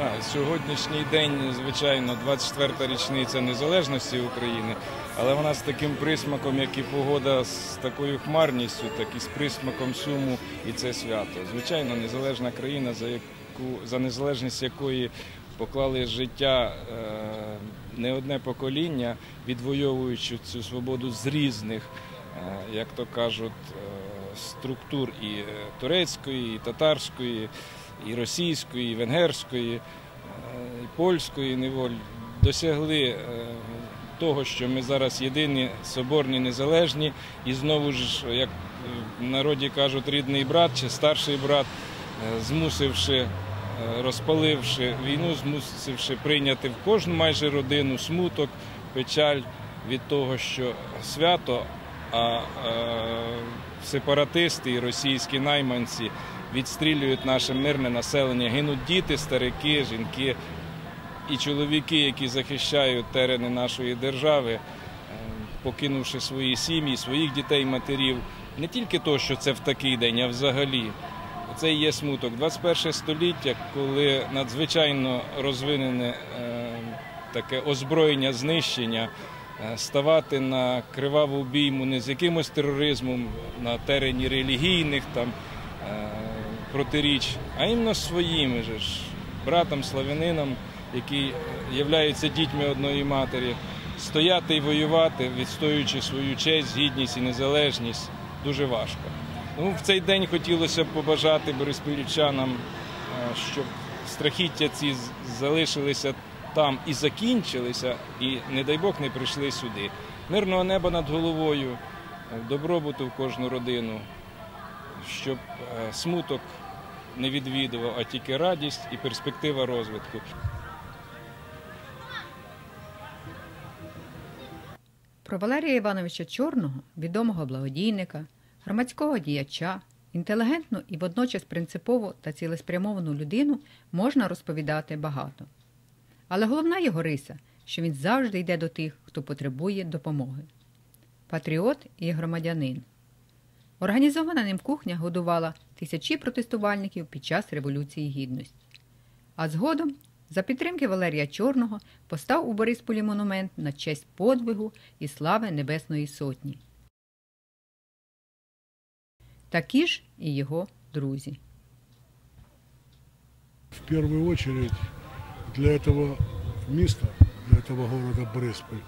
Так, сьогоднішній день, звичайно, 24-та річниця незалежності України, але вона з таким присмаком, як і погода, з такою хмарністю, так і з присмаком суму, і це свято. Звичайно, незалежна країна, за яку за незалежність якої поклали життя е, не одне покоління, відвоюючи цю свободу з різних, е, як то кажуть, е, структур і турецької, і татарської, і російської, і венгерської, е, і польської неволі, досягли е, того, що ми зараз єдині, соборні, незалежні, і знову ж, як в народі кажуть, рідний брат чи старший брат, е, змусивши, розпаливши війну, змусивши прийняти в кожну майже родину смуток, печаль від того, що свято, а е, сепаратисти і російські найманці відстрілюють наше мирне населення, гинуть діти, старики, жінки і чоловіки, які захищають терени нашої держави, е, покинувши свої сім'ї, своїх дітей, матерів. Не тільки то, що це в такий день, а взагалі. Це і є смуток. 21 століття, коли надзвичайно розвинене е, таке озброєння, знищення, е, ставати на криваву бійму не з якимось тероризмом на терені релігійних там протиріч, а іменно своїми же ж братом, славянином, які являються дітьми одної матері, стояти і воювати, відстоюючи свою честь, гідність і незалежність, дуже важко. Ну, в цей день хотілося б побажати бориспільчанам, е, щоб страхіття ці залишилися там і закінчилися, і, не дай Бог, не прийшли сюди. Мирного неба над головою, добробуту в кожну родину, щоб е, смуток не відвідував, а тільки радість і перспектива розвитку. Про Валерія Івановича Чорного, відомого благодійника, громадського діяча, інтелігентну і водночас принципову та цілеспрямовану людину можна розповідати багато. Але головна його риса, що він завжди йде до тих, хто потребує допомоги. Патріот і громадянин. Організована ним кухня годувала тисячі протестувальників під час Революції Гідності. А згодом, за підтримки Валерія Чорного, постав у Борисполі монумент на честь подвигу і слави Небесної Сотні. Такі ж і його друзі. В первую очередь для этого места, для этого города Борисполь,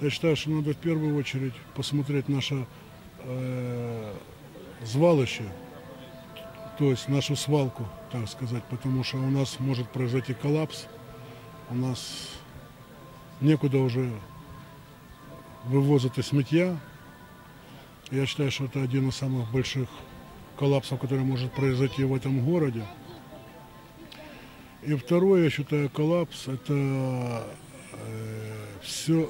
я считаю, что надо в первую очередь посмотреть наше э, Звалище, то есть нашу свалку, так сказать, потому что у нас может произойти коллапс, у нас некуда уже вывозить и смятья. Я считаю, что это один из самых больших коллапсов, который может произойти в этом городе. И второе, я считаю, коллапс – это все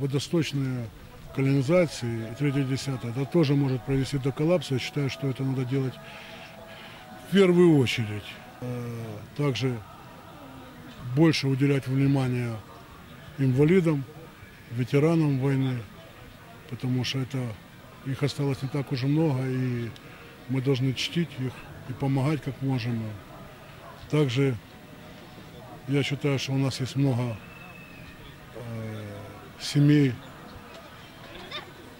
водосточные канализации, и третье, десятое. Это тоже может привести до коллапса. Я считаю, что это надо делать в первую очередь. Э, Также больше уделять внимание инвалидам, ветеранам войны, потому что это их осталось не так уже много, и мы должны чтить их и помогать как можем. Также я считаю, что у нас есть много э, семей,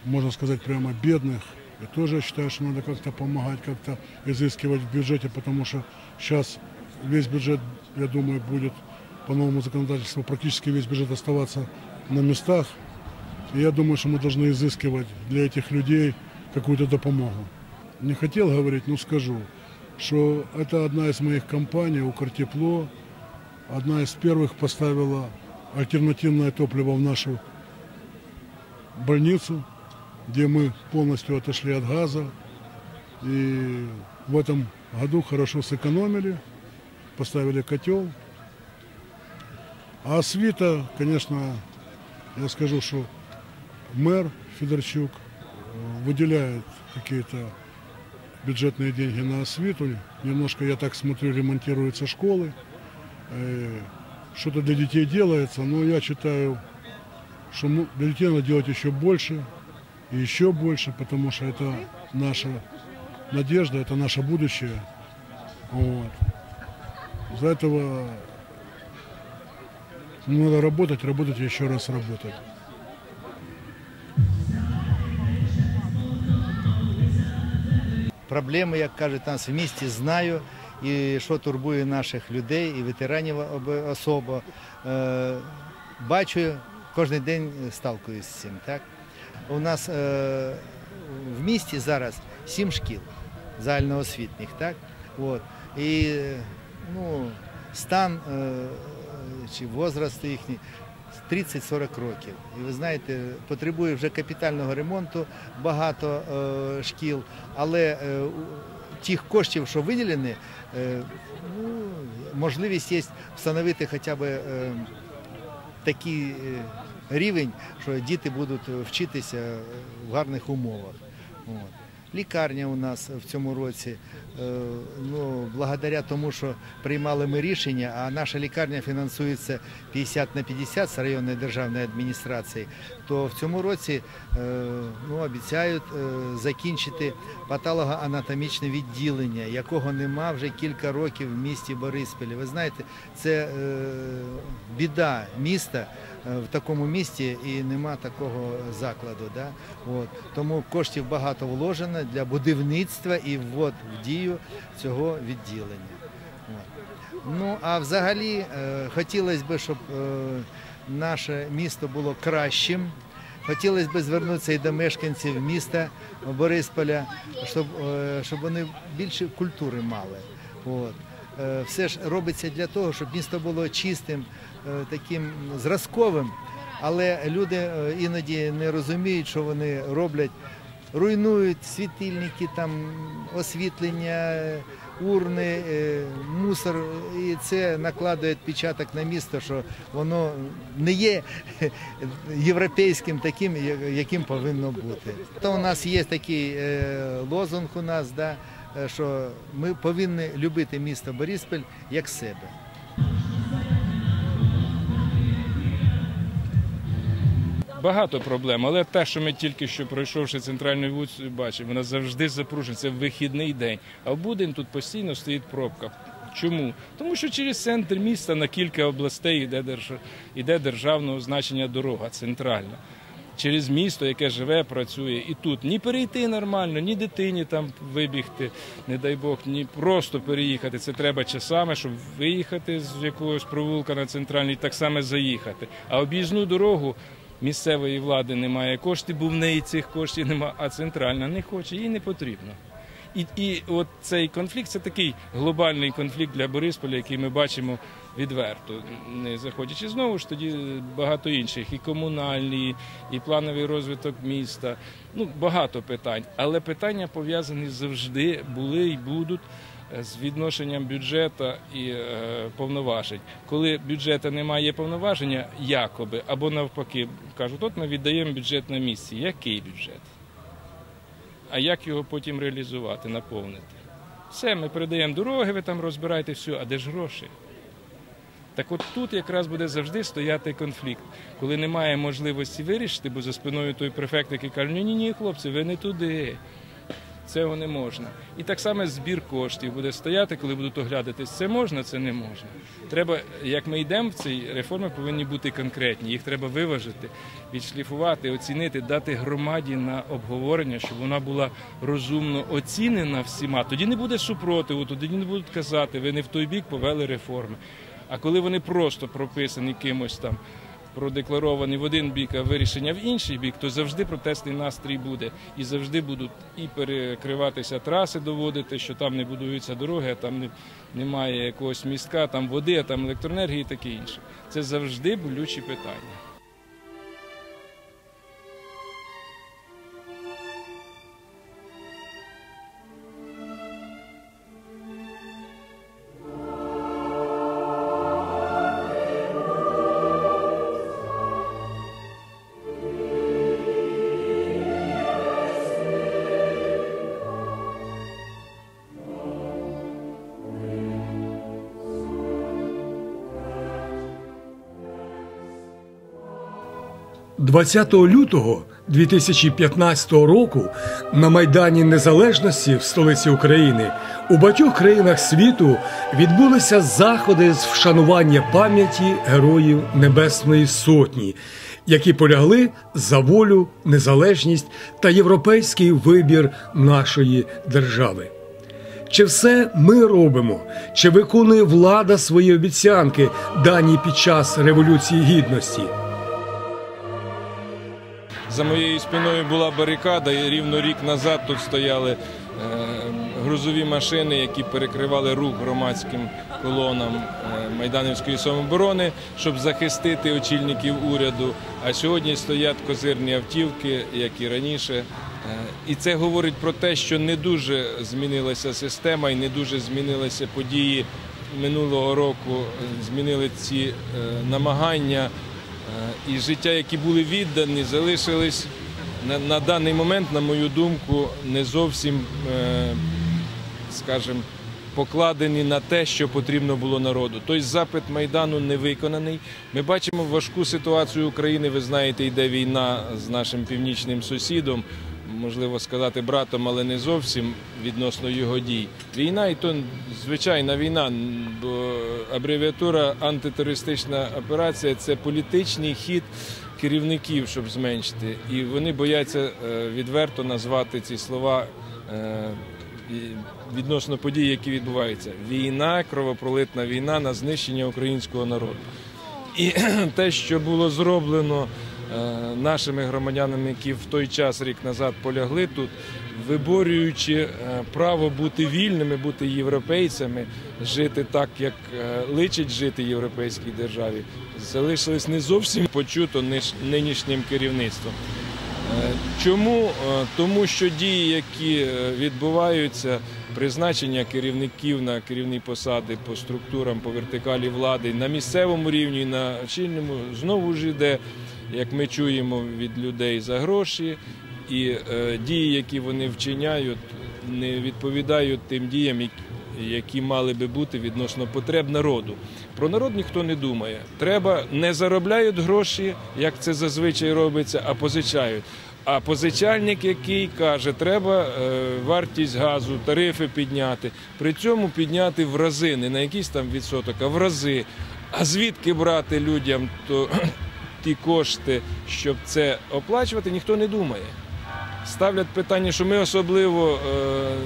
можно сказать, прямо бедных. И тоже я считаю, что надо как-то помогать, как-то изыскивать в бюджете, потому что сейчас весь бюджет, я думаю, будет по новому законодательству практически весь бюджет оставаться на местах. И я думаю, что мы должны изыскивать для этих людей какую-то допомогу. Не хотел говорить, но скажу, что это одна из моих компаний, Укртепло, одна из первых поставила альтернативное топливо в нашу больницу, где мы полностью отошли от газа. И в этом году хорошо сэкономили, поставили котел. А свита, конечно, я скажу, что мэр Федорчук э, выделяет какие-то бюджетные деньги на освиту. Немножко, я так смотрю, ремонтируются школы. Э, Что-то для детей делается, но я считаю, что для детей надо делать еще больше и еще больше, потому что это наша надежда, это наше будущее. Вот. За этого ну, надо работать, работать и еще раз работать. Проблеми, як кажуть, нас в місті знаю, і що турбує наших людей і ветеранів об- особо. Е, бачу, кожен день сталкуюсь з цим. Так? У нас е, в місті зараз сім шкіл загальноосвітніх. Так? От. І ну, стан е, чи возраст їхній 30-40 років. І ви знаєте, потребує вже капітального ремонту багато е, шкіл, але тих коштів, що виділені, ну, можливість є встановити хоча б е, рівень, що діти будуть вчитися е, в гарних умовах. Лікарня у нас в цьому році, е, ну, благодаря тому, що приймали ми рішення, а наша лікарня фінансується 50 на 50 з районної державної адміністрації, то в цьому році е, ну, обіцяють е, закінчити патологоанатомічне відділення, якого нема вже кілька років в місті Бориспілі. Ви знаєте, це е, біда міста е, в такому місті і нема такого закладу. Да? От. Тому коштів багато вложено для будівництва і ввод в дію цього відділення. От. Ну а взагалі е, хотілося б, щоб е, наше місто було кращим. Хотілося б звернутися і до мешканців міста Борисполя, щоб, е, щоб вони більше культури мали. От. Е, Все ж робиться для того, щоб місто було чистим, е, таким зразковим, але люди е, іноді не розуміють, що вони роблять. Руйнують світильники, там освітлення, е, урни, е, мусор, і це накладує відпечаток на місто, що воно не є європейським таким, яким повинно бути. То у нас є такий е, лозунг у нас, да, е, що ми повинні любити місто Бориспіль як себе. Багато проблем, але те, що ми тільки що пройшовши центральну вулицю, бачимо, вона завжди запружена. Це вихідний день. А в будень тут постійно стоїть пробка. Чому? Тому що через центр міста на кілька областей йде, держ... йде державного значення дорога центральна. Через місто, яке живе, працює, і тут ні перейти нормально, ні дитині там вибігти, не дай Бог, ні просто переїхати. Це треба часами, щоб виїхати з якогось провулка на центральний, так само заїхати. А об'їзну дорогу місцевої влади немає коштів, бо в неї цих коштів немає, а центральна не хоче, їй не потрібно. І, і от цей конфлікт це такий глобальний конфлікт для Борисполя, який ми бачимо відверто, не заходячи знову ж тоді багато інших, і комунальні, і плановий розвиток міста. Ну багато питань, але питання пов'язані завжди були і будуть з відношенням бюджету і е, повноважень. Коли бюджету немає повноваження, якоби або навпаки кажуть, от ми віддаємо бюджет на місці. Який бюджет? А як його потім реалізувати, наповнити? Все, ми передаємо дороги, ви там розбираєте все, а де ж гроші? Так от тут якраз буде завжди стояти конфлікт, коли немає можливості вирішити, бо за спиною той префект, який каже, ні, ні, ні, хлопці, ви не туди. Цього не можна. І так само збір коштів буде стояти, коли будуть оглядатись, це можна, це не можна. Треба, як ми йдемо в ці реформи, повинні бути конкретні. Їх треба виважити, відшліфувати, оцінити, дати громаді на обговорення, щоб вона була розумно оцінена всіма. Тоді не буде супротиву, тоді не будуть казати, ви не в той бік повели реформи. А коли вони просто прописані кимось там, продекларовані в один бік, а вирішення в інший бік, то завжди протестний настрій буде. І завжди будуть і перекриватися траси, доводити, що там не будуються дороги, там не, немає якогось містка, там води, а там електроенергії і таке інше. Це завжди болючі питання. 20 лютого 2015 року на Майдані Незалежності в столиці України у багатьох країнах світу відбулися заходи з вшанування пам'яті героїв Небесної Сотні, які полягли за волю, незалежність та європейський вибір нашої держави. Чи все ми робимо? Чи виконує влада свої обіцянки, дані під час Революції Гідності? За моєю спиною була барикада, і рівно рік назад тут стояли е, грузові машини, які перекривали рух громадським колонам е, Майданівської самооборони, щоб захистити очільників уряду. А сьогодні стоять козирні автівки, як і раніше. Е, І це говорить про те, що не дуже змінилася система і не дуже змінилися події минулого року. Змінили ці намагання. Е, і життя, які були віддані, залишились на, на даний момент, на мою думку, не зовсім, е, скажімо, покладені на те, що потрібно було народу. Тобто запит Майдану не виконаний. Ми бачимо важку ситуацію України. Ви знаєте, йде війна з нашим північним сусідом. Можливо сказати братом, але не зовсім відносно його дій. Війна, і то звичайна війна, бо абревіатура антитерористична операція це політичний хід керівників, щоб зменшити. І вони бояться е, відверто назвати ці слова е, відносно подій, які відбуваються. Війна, кровопролитна війна на знищення українського народу. І те, що було зроблено нашими громадянами, які в той час рік назад полягли тут, виборюючи е, право бути вільними, бути європейцями, жити так, як е, личить жити європейській державі, залишились не зовсім почуто нинішнім керівництвом. Е, Чому? Е, Тому що дії, які е, відбуваються, призначення керівників на керівні посади по структурам, по вертикалі влади на місцевому рівні, на очільному, знову ж йде, як ми чуємо від людей за гроші, і е, дії, які вони вчиняють, не відповідають тим діям, які мали би бути відносно потреб народу. Про народ ніхто не думає. Треба не заробляють гроші, як це зазвичай робиться, а позичають. А позичальник, який каже, треба е, вартість газу, тарифи підняти, при цьому підняти в рази, не на якийсь там відсоток, а в рази. А звідки брати людям то, ті кошти, щоб це оплачувати, ніхто не думає. Ставлять питання, що ми особливо е,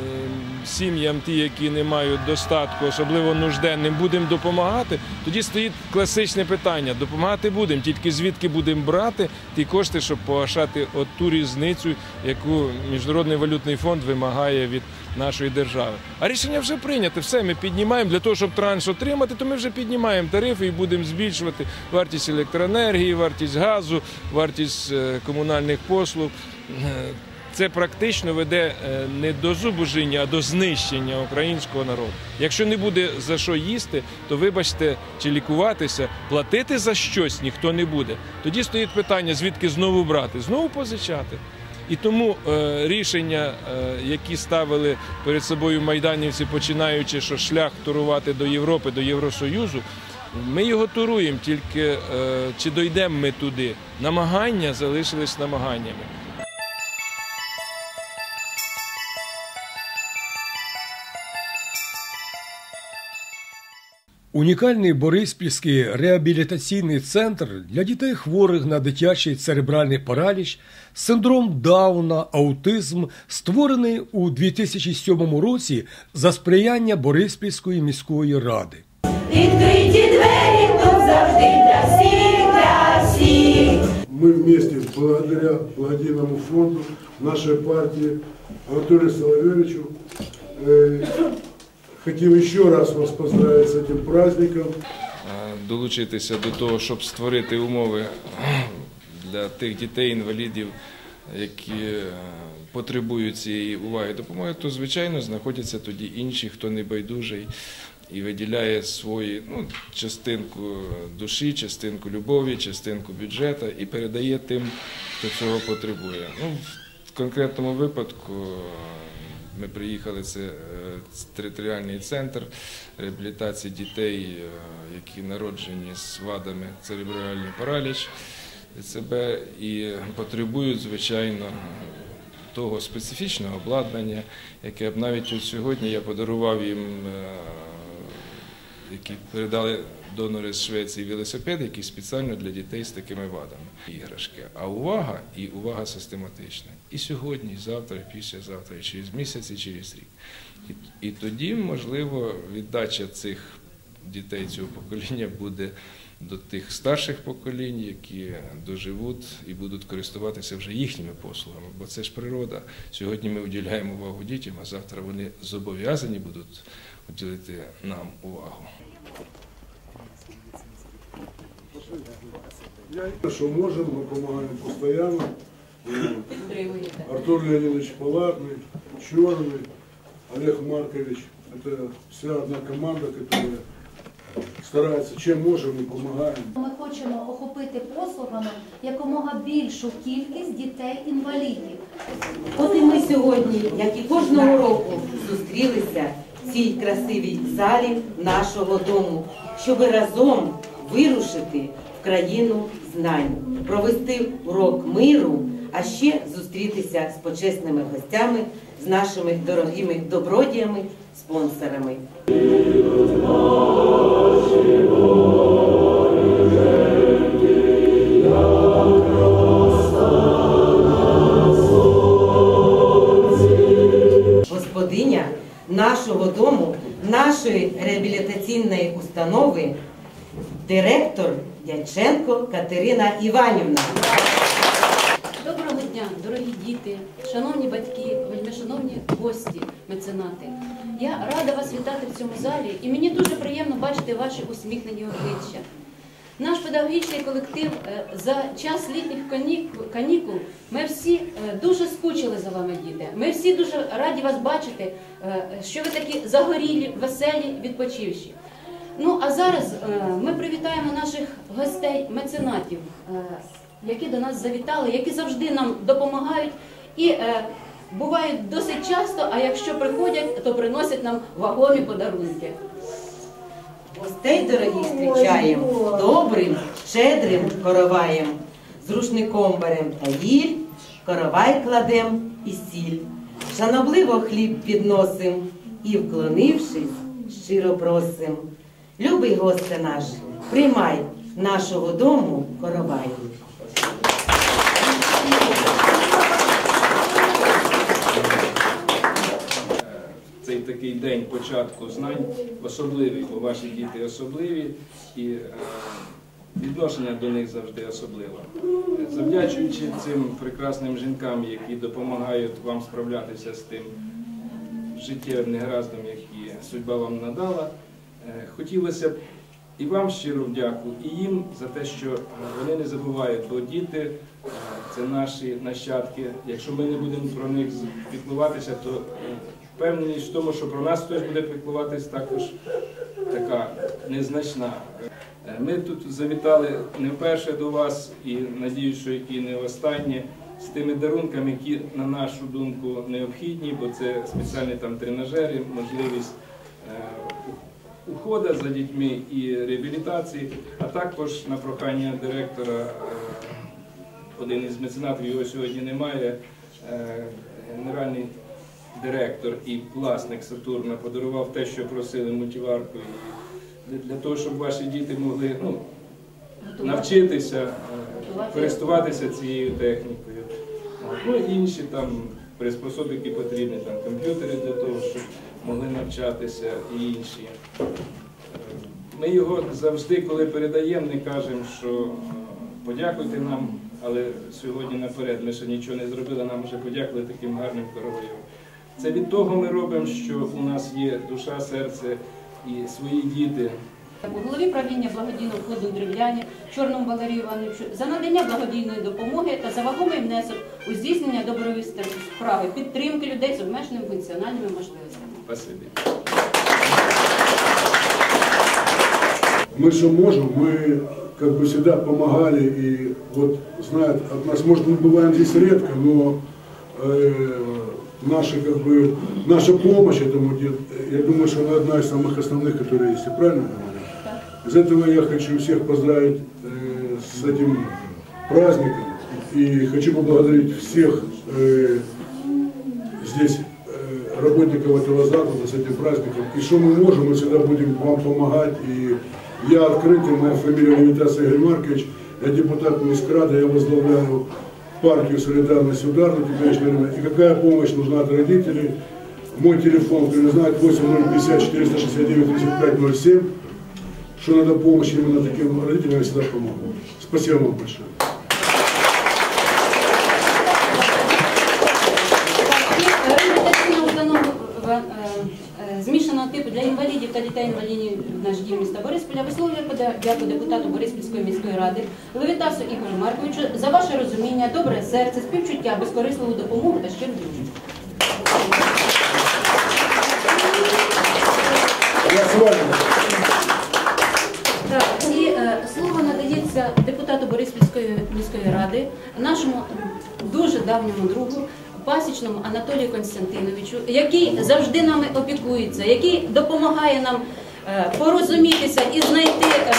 сім'ям, ті, які не мають достатку, особливо нужденним, будемо допомагати. Тоді стоїть класичне питання: допомагати будемо, тільки звідки будемо брати ті кошти, щоб погашати от ту різницю, яку Міжнародний валютний фонд вимагає від нашої держави. А рішення вже прийнято. Все, ми піднімаємо для того, щоб транш отримати, то ми вже піднімаємо тарифи і будемо збільшувати вартість електроенергії, вартість газу, вартість е, комунальних послуг. Це практично веде е, не до зубожіння, а до знищення українського народу. Якщо не буде за що їсти, то вибачте, чи лікуватися, платити за щось ніхто не буде. Тоді стоїть питання, звідки знову брати, знову позичати. І тому е, рішення, е, які ставили перед собою майданівці, починаючи, що шлях турувати до Європи, до Євросоюзу, ми його туруємо, тільки е, чи дійдемо ми туди. Намагання залишились намаганнями. Унікальний Бориспільський реабілітаційний центр для дітей хворих на дитячий церебральний параліч, синдром Дауна, аутизм, створений у 2007 році за сприяння Бориспільської міської ради. Відкриті двері тут завжди для всіх, для всіх. Мы вместе, благодаря благодійному фонду, нашей партии, Анатолию Соловьевичу, хотим еще раз вас поздравить с этим праздником. е, долучитися до того, щоб створити умови для тих дітей, інвалідів, які е, потребують цієї уваги допомоги, то звичайно знаходяться тоді інші, хто не байдужий і виділяє свої ну, частинку душі, частинку любові, частинку бюджету і передає тим, хто цього потребує. Ну, в конкретному випадку. Ми приїхали, це е, територіальний центр реабілітації дітей, е, які народжені з вадами церебральний параліч. себе і потребують, звичайно, того специфічного обладнання, яке б навіть сьогодні я подарував їм, е, які передали донори з Швеції велосипед, який спеціально для дітей з такими вадами. Іграшки. А увага і увага систематична. І сьогодні, і завтра, і післязавтра, і через місяць, і через рік. І, і тоді, можливо, віддача цих дітей цього покоління буде до тих старших поколінь, які доживуть і будуть користуватися вже їхніми послугами. Бо це ж природа. Сьогодні ми уділяємо увагу дітям, а завтра вони зобов'язані будуть уділити нам увагу. Что можем, мы помогаем постоянно. Артур Леонидович Палатный, Черный, Олег Маркович. Это вся одна команда, которая старается, чем можем, мы помогаем. Ми хочемо охопити послугами якомога більшу кількість дітей-інвалідів. От і ми сьогодні, як і кожного року, зустрілися в цій красивій залі нашого дому, щоб разом вирушити в країну знань, провести урок миру, а ще зустрітися з почесними гостями, з нашими дорогими добродіями, спонсорами. господиня нашого дому, нашої реабілітаційної установи, директор Катерина Іванівна. Доброго дня, дорогі діти, шановні батьки, вельмишановні гості, меценати. Я рада вас вітати в цьому залі, і мені дуже приємно бачити ваші усміхнені обличчя. Наш педагогічний колектив е, за час літніх канікул ми всі е, дуже скучили за вами, діти. Ми всі дуже раді вас бачити, е, що ви такі загорілі, веселі, відпочивші. Ну а зараз е, ми привітаємо наших гостей, меценатів, е, які до нас завітали, які завжди нам допомагають і е, бувають досить часто. А якщо приходять, то приносять нам вагомі подарунки. Гостей дорогі зустрічаємо добрим, щедрим короваєм. З рушником берем та гіль, коровай кладем і сіль. Шанобливо хліб підносим і, вклонившись, щиро просим. Любий госте наш, приймай нашого дому коровай. Цей такий день початку знань особливий, бо ваші діти особливі і е, відношення до них завжди особливе. Завдячуючи цим прекрасним жінкам, які допомагають вам справлятися з тим життєвим негараздом, які судьба вам надала, хотілося б і вам щиро вдяку, і їм за те, що е, вони не забувають, бо діти е, це наші нащадки. Якщо ми не будемо про них піклуватися, то е, впевненість в тому, що про нас хтось буде піклуватись також така незначна. Е, Ми тут завітали не вперше до вас і надію, що і не останнє. З тими дарунками, які, на нашу думку, необхідні, бо це спеціальні там тренажери, можливість е, уходу за дітьми і реабілітації, а також на прохання директора, е, один із меценатів його сьогодні немає, е, генеральний директор і власник Сатурна подарував те, що просили мультиварку, для- для того, щоб ваші діти могли ну, навчитися е, користуватися цією технікою. Ну інші там приспособи, які потрібні, там комп'ютери для того, щоб могли навчатися і інші. Е, Ми його завжди, коли передаємо, не кажемо, що е, подякуйте нам, але сьогодні наперед ми ще нічого не зробили, нам вже подякували таким гарним королевам. Це від того ми робимо, що у нас є душа, серце і свої діти. У Голові правління благодійного фонду Древляні Чорному Валерію Івановичу за надання благодійної допомоги та за вагомий внесок у здійснення добрової справи підтримки людей з обмеженими функціональними можливостями. Спасибі. Мы же можем, мы как бы всегда помогали и вот знают от нас, может мы бываем здесь редко, но э, наша как бы наша помощь этому я думаю, что она одна из самых основных, которые есть, я правильно говорю? Из этого я хочу всех поздравить э, с этим праздником. И хочу поблагодарить всех э, здесь работников этого закона с этим праздником. И что мы можем, мы всегда будем вам помогать. И я открытый, моя фамилия Левитас Игорь Маркович, я депутат Мискрада, я возглавляю партию «Солидарность ударно» теперешнее время. И какая помощь нужна от родителей? Мой телефон, кто не знает, 8050 469 3507. Что надо помощь именно таким родителям, я всегда помогу. Спасибо вам большое. Інвалідів та дітей-інвалідів наш дім міста Борисполя висловлює пода- дяку депутату Бориспільської міської ради Левітасу Ігорю Марковичу за ваше розуміння, добре серце, співчуття, безкорисливу допомогу та щиру дружбу. Так, і е, слово надається депутату Бориспільської міської ради, нашому дуже давньому другу, пасічному Анатолію Константиновичу, який завжди нами опікується, який допомагає нам е, порозумітися і знайти. е,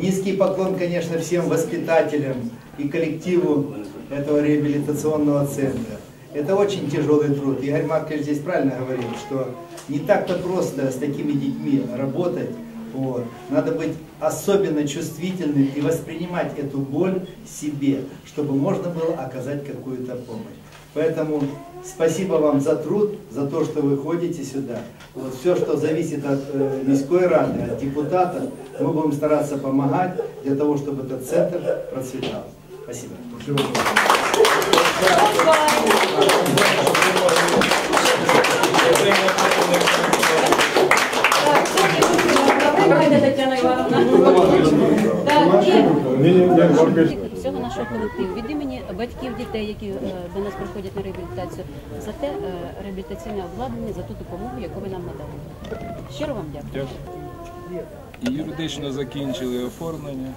Низкий поклон, конечно, всем воспитателям и коллективу этого реабилитационного центра. Это очень тяжелый труд. Игорь Маркович здесь правильно говорил, что не так-то просто с такими детьми работать. вот. Надо быть особенно чувствительным и воспринимать эту боль себе, чтобы можно было оказать какую-то помощь. Поэтому спасибо вам за труд, за то, что вы ходите сюда. Вот все, что зависит от э, міської рады, от депутатов, мы будем стараться помогать для того, чтобы этот центр процветал. Спасибо. Давайте, Тетяна Івановна. Так, і всього нашого колективу від імені батьків дітей, які е, до нас приходять на реабілітацію, за те е, реабілітаційне обладнання, за ту допомогу, яку ви нам надали. Щиро вам дякую. Дякую. І юридично закінчили оформлення.